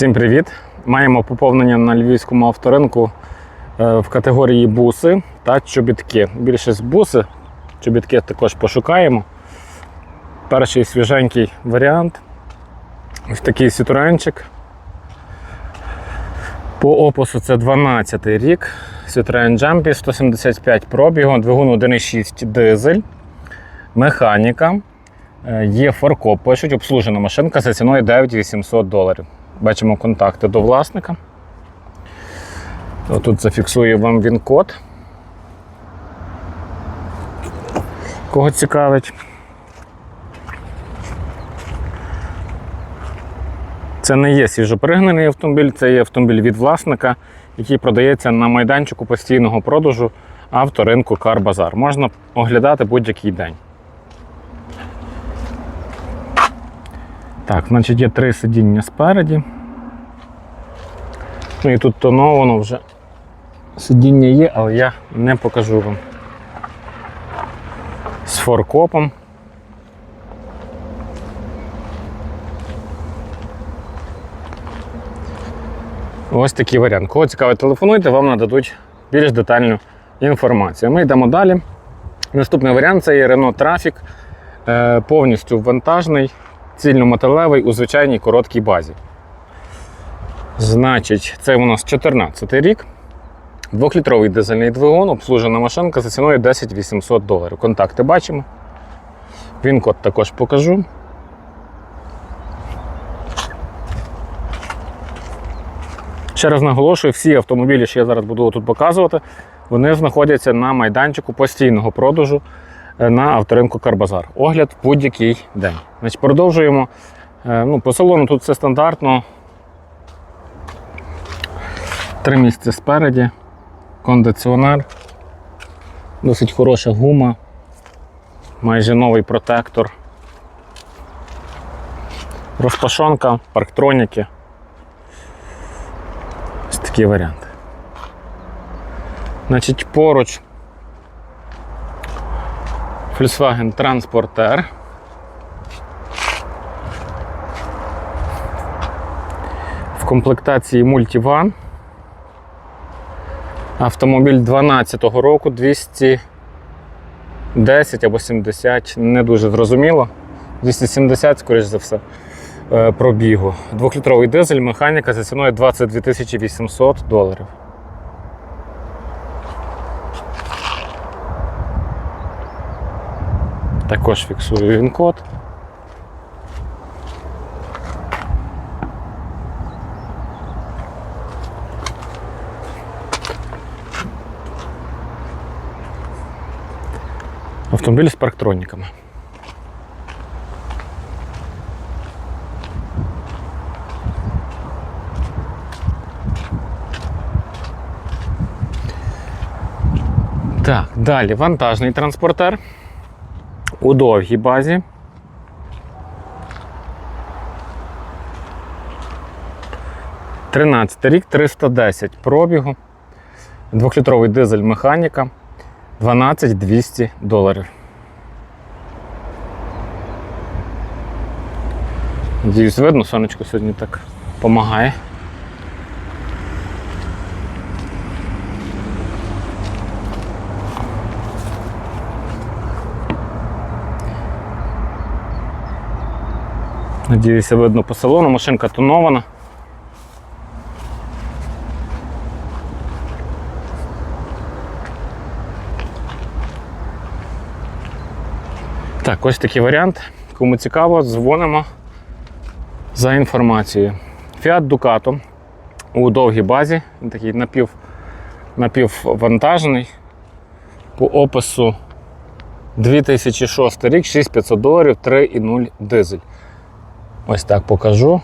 Всім привіт! Маємо поповнення на львівському авторинку е, в категорії буси та чобітки. Більшість буси, чобітки також пошукаємо. Перший свіженький варіант. Ось такий сітуренчик. По опису це 12 рік. Citroen Jumpy 175 пробігу, двигун 1,6 дизель, механіка. Е, Є фаркоп, пишуть, обслужена машинка за ціною 9800 доларів. Бачимо контакти до власника. Тут зафіксую вам він-код. Кого цікавить. Це не є свіжопригнаний автомобіль, це є автомобіль від власника, який продається на майданчику постійного продажу авторинку Карбазар. Можна оглядати будь-який день. Так, значить є три сидіння спереді. Ну і тут тоновано вже сидіння є, але я не покажу вам. З форкопом. Ось такий варіант. Кого цікаво, телефонуйте, вам нададуть більш детальну інформацію. Ми йдемо далі. Наступний варіант це є Renault Trafic, е, повністю вантажний, цільнометалевий у звичайній короткій базі. Значить, це у нас 14 рік. Двохлітровий дизельний двигун, обслужена машинка за ціною 10 800 доларів. Контакти бачимо. Він код також покажу. Ще раз наголошую, всі автомобілі, що я зараз буду тут показувати, вони знаходяться на майданчику постійного продажу на авторинку Карбазар. Огляд будь-який день. Значить, Продовжуємо. Е, Ну, По салону тут все стандартно. Три місця спереді, кондиціонер, досить хороша гума, майже новий протектор, розпашонка, парктроніки. Ось такий варіант. Значить, поруч Volkswagen Transporter. В комплектації Multivan. Автомобіль 12-го року 210 або 70, не дуже зрозуміло. 270, скоріш за все, е, пробігу. Двохлітровий дизель, механіка за ціною 22 800 доларів. Також фіксую він код. Автомобіль з парктроніками. Так, далі вантажний транспортер У довгій базі. Тринадцятий рік, 310 пробігу, двохлітровий дизель механіка, 12 200 доларів. Надіюсь, видно, сонечко сьогодні так допомагає. Надіюся, видно по салону, машинка тонована. Так, ось такий варіант. Кому цікаво, дзвонимо за інформацією. Фіат Дукато у довгій базі, він такий напів, напіввантажений. По опису 2006 рік, 6500 доларів, 3,0 дизель. Ось так покажу.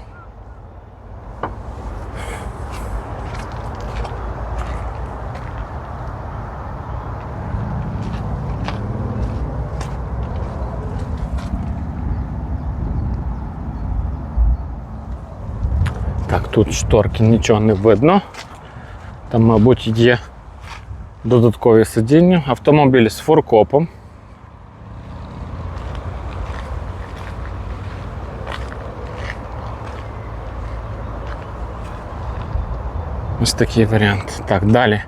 Так, тут шторки нічого не видно. Там, мабуть, є додаткові сидіння. Автомобіль з фуркопом. Ось такий варіант. Так, далі.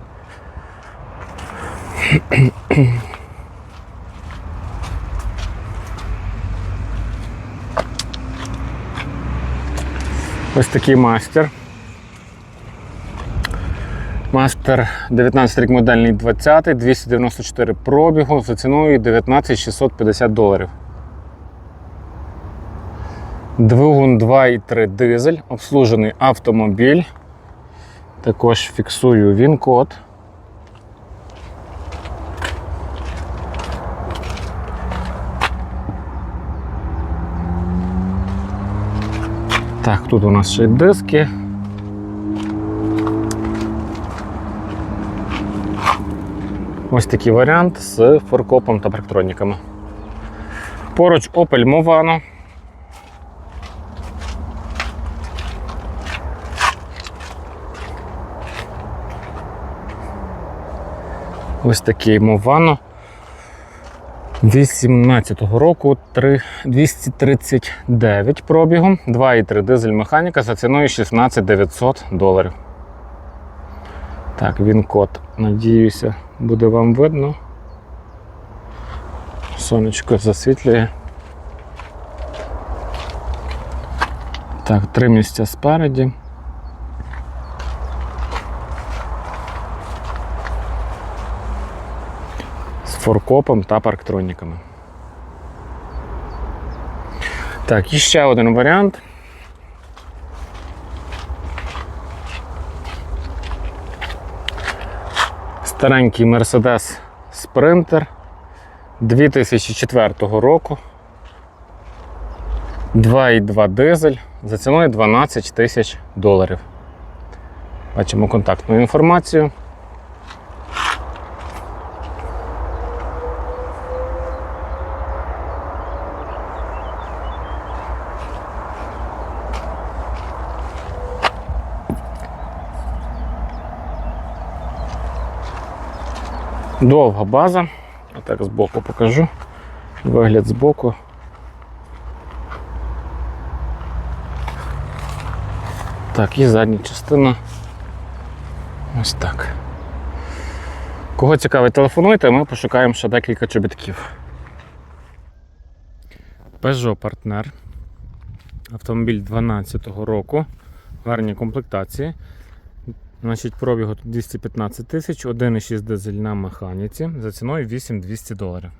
Ось такий мастер. Мастер 19 рік модельний 20, 294 пробігу за ціною 19 650 доларів. Двигун 2,3 дизель, обслужений автомобіль. Також фіксую він код. Так, тут у нас ще й диски. Ось такий варіант з форкопом та парктроніками. Поруч Opel Movano. Ось такий Movano 18-го року 3 239 пробігом, 2,3 дизель механіка за ціною 16 900 доларів. Так, він код, надіюся, буде вам видно. Сонечко засвітлює. Так, три місця спереді. Форкопом та парктроніками. Так, і ще один варіант. Старенький Mercedes Sprinter 2004 року. 2,2 дизель за ціною 12 тисяч доларів. Бачимо контактну інформацію. Довга база. Отак збоку покажу. Вигляд збоку. Так, і задня частина. Ось так. Кого цікавить, телефонуйте, ми пошукаємо ще декілька чобітків. Peugeot партнер. Автомобіль 12-го року. Гарні комплектації. Значить, пробігу тут 215 тисяч, 1,6 дизель на механіці за ціною 8200 доларів.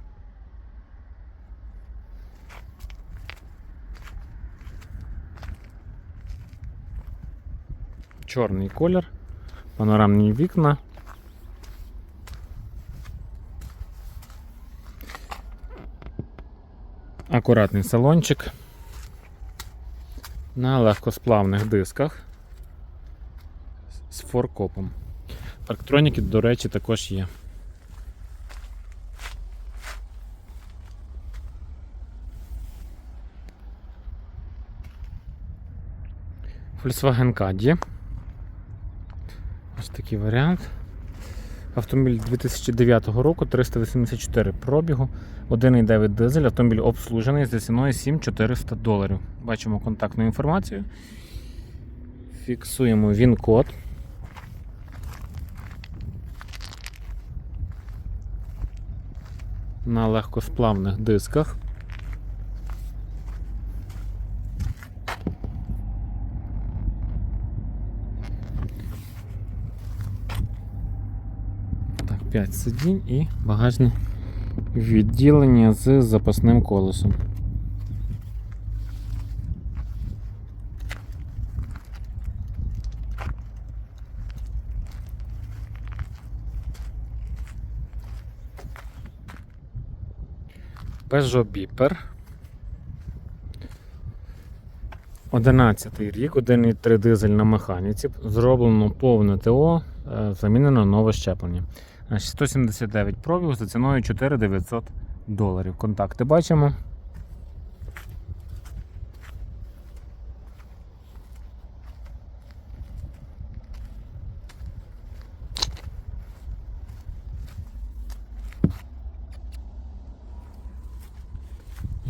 Чорний колір, панорамні вікна. Акуратний салончик на легкосплавних дисках форкопом. Парктроніки, до речі, також є. Volkswagen Caddy. Ось такий варіант. Автомобіль 2009 року, 384 пробігу, 1,9 дизель, автомобіль обслужений за ціною 7400 доларів. Бачимо контактну інформацію. Фіксуємо він-код. На легкосплавних дисках. Так, 5 сидінь і багажне Відділення з запасним колесом. Peugeot Beeper. 11 рік, 1,3 дизель на механіці. Зроблено повне ТО, е, замінено нове щеплення. Значить, 179 пробіг за ціною 4900 доларів. Контакти бачимо.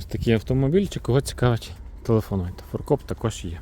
Такий автомобільчик, кого цікавить, телефонуйте. Форкоп також є.